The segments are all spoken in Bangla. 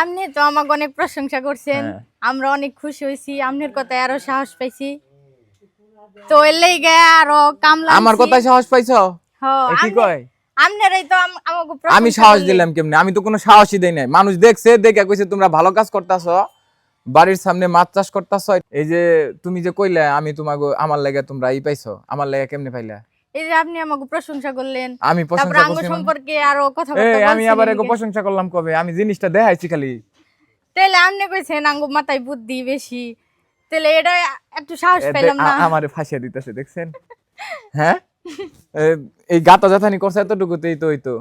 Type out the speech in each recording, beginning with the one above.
আপনি তো আমাকে অনেক প্রশংসা করছেন। হ্যাঁ। আমরা অনেক খুশি হয়েছি আপনার কথায় আরও সাহস পাইছি। তো এর লেগে আরও কামলা আমার কথায় সাহস পাইছো? কি কয়? আপনারাই তো আমাকে আমি সাহস দিলাম কেমনে? আমি তো কোনো সাহসই দেই নাই। মানুষ দেখছে দেখে কইছে তোমরা ভালো কাজ করতাছ বাড়ির সামনে মাছ চাষ করতাছ। এই যে তুমি যে কইলে আমি তোমাকে আমার লাগে তোমরা ই পাইছো আমার লাগে কেমনে পাইলা? এই যে আপনি আমাকে প্রশংসা করলেন। আমি প্রশংসা করছি? সম্পর্কে আরও কথা এই আমি আবার এগো প্রশংসা করলাম কবে? আমি জিনিসটা দেখাইছি খালি। তাহলে আপনি কইছেন আঙ্গ মাথায় বুদ্ধি বেশি। তাহলে এটা একটু সাহস পেলাম না। আমারে ফাঁসিয়ে দিতেছে দেখছেন? হ্যাঁ? এই গাতা জাতানি করছে এতটুকুতেই তো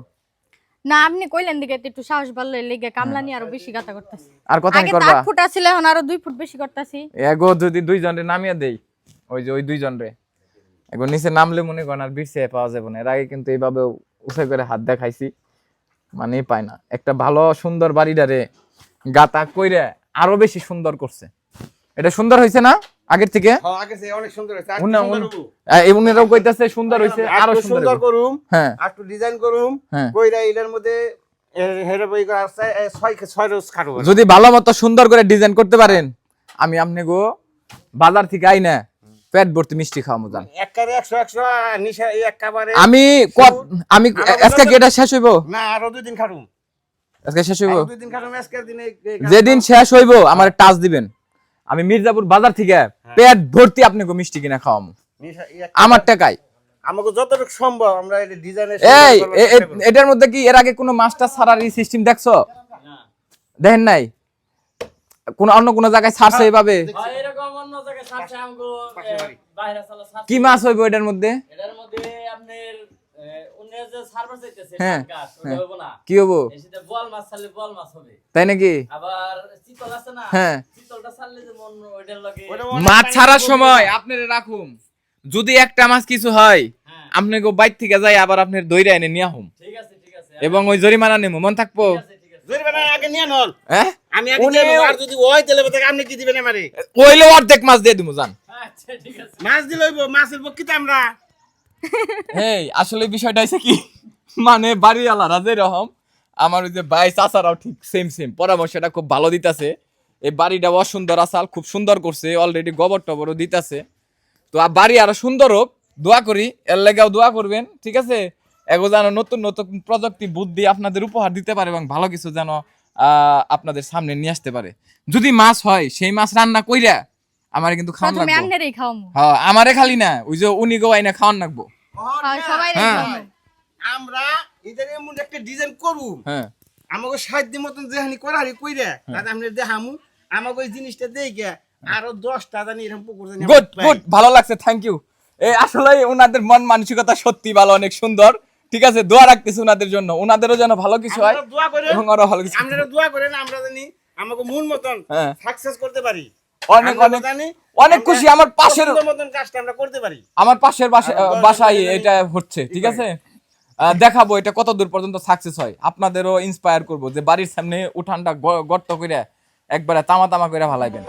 না আপনি কইলেন দিকে একটু সাহস এর লেগে কামলা নিয়ে আরও বেশি গাতা করতেছি। আর কথা করবা? ফুট আছিল এখন আরও দুই ফুট বেশি করতেছি। এগো যদি দুইজনরে নামিয়ে দেই ওই যে ওই দুইজনরে। এগো নিচে নামলে মনে করেন আর বিরসে পাওয়া যাবে না। এর আগে কিন্তু এইভাবে উঠে করে হাত দেখাইছি মানে পায় না। একটা ভালো সুন্দর বাড়িটারে গাতা কইরে আরও বেশি সুন্দর করছে। এটা সুন্দর হয়েছে না আগের থেকে? হ্যাঁ, সুন্দর হয়েছে আর সুন্দর কইতাছে আরও করুম হ্যাঁ। আর একটু ডিজাইন করুম হ্যাঁ। কইরা এটার মধ্যে যদি ভালো মতো সুন্দর করে ডিজাইন করতে পারেন আমি আপনি গো বাজার থেকে আই না পেট ভর্তি মিষ্টি খাওয়াবো একেবারে আমি আমি আজকে কি এটা শেষ হইব? না আরও দুই দিন খাটুম। আজকে শেষ হইব? দুই দিন খাটুম দিনে যেদিন শেষ হইব আমার টাচ দিবেন। আমি মির্জাপুর বাজার থেকে পেট ভর্তি আপনাকে মিষ্টি কিনা খাওয়াবো আমার টাকায়। আমাকে যতটুকু সম্ভব আমরা এটা এই এটার মধ্যে কি এর আগে কোনো মাস্টার ছাড়ার এই সিস্টেম দেখছ? দেখেন নাই? কোন অন্য কোন জায়গায় ছাড়ছে এইভাবে কি মাছ হইব এটার মধ্যে? এটার আপনার হ্যাঁ, হ্যাঁ। হইব না। কি হব এই সাথে বল মাছ ছাড়লে বল মাছ হবে। তাই নাকি? আবার চিতল আছে না হ্যাঁ। মন মাছ ছাড়ার সময় আপনার রাখুন যদি একটা মাছ কিছু হয় আপনাকে বাইর থেকে যাই আবার আপনার দইরা এনে নিয়ে হুম ঠিক আছে ঠিক আছে। এবং ওই জরিমানা নেব মন থাকব? হ্যাঁ অর্ধেক মাছ দিয়ে দিব জান। আচ্ছা ঠিক আছে। মাছ দিলে মাছের বকিতে আমরা এই আসলে বিষয়টা হচ্ছে কি মানে বাড়ি আলাদা যেরকম আমার ওই যে ভাই চাচারাও ঠিক সেম সেম পরামর্শটা খুব ভালো দিতাছে। এই বাড়িটা অসুন্দর আসাল খুব সুন্দর করছে অলরেডি গোবর টবরও দিতাছে। তো আর বাড়ি আরও সুন্দর হোক দোয়া করি এর লেগেও দোয়া করবেন ঠিক আছে? এগো যেন নতুন নতুন প্রযুক্তি বুদ্ধি আপনাদের উপহার দিতে পারে এবং ভালো কিছু যেন আপনাদের সামনে নিয়ে আসতে পারে। যদি মাছ হয় সেই মাছ রান্না কইরা আমার কিন্তু খাওয়ান লাগবো হ্যাঁ আমারে খালি না ওই যে উনি গো আইনা খাওয়ান লাগবো হয়, সবাই হ্যাঁ। আমরা এদের এমন একটা ডিজাইন করুম হ্যাঁ। আমাকে সাহায্য মতন যেহানি করারি কইরা তাতে আমরা দেখামু। আমাকে ওই জিনিসটা দেই দেখে আরও দশটা জানি এরকম পুকুর জানি গুড গুড ভালো লাগছে থ্যাংক ইউ এই আসলে ওনাদের মন মানসিকতা সত্যি ভালো অনেক সুন্দর। ঠিক আছে দোয়া রাখতেছি ওনাদের জন্য। ওনাদেরও যেন ভালো কিছু হয় দোয়া করেন। এবং আরও ভালো কিছু আপনারা দোয়া করেন আমরা জানি আমাকে মূল মতন হ্যাঁ। সাকসেস করতে পারি। অনেক অনেক অনেক খুশি আমার পাশের মতন কাজটা আমরা করতে পারি। আমার পাশের বাসায় এটা হচ্ছে ঠিক আছে? দেখাবো এটা কত দূর পর্যন্ত সাকসেস হয়। আপনাদেরও ইন্সপায়ার করব যে বাড়ির সামনে উঠানটা গর্ত করে একবারে তামা তামা করে ভালাইবেন।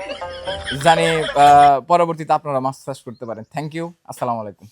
জানি পরবর্তীতে আপনারা মাছ চাষ করতে পারেন। থ্যাংক ইউ আসসালামু আলাইকুম।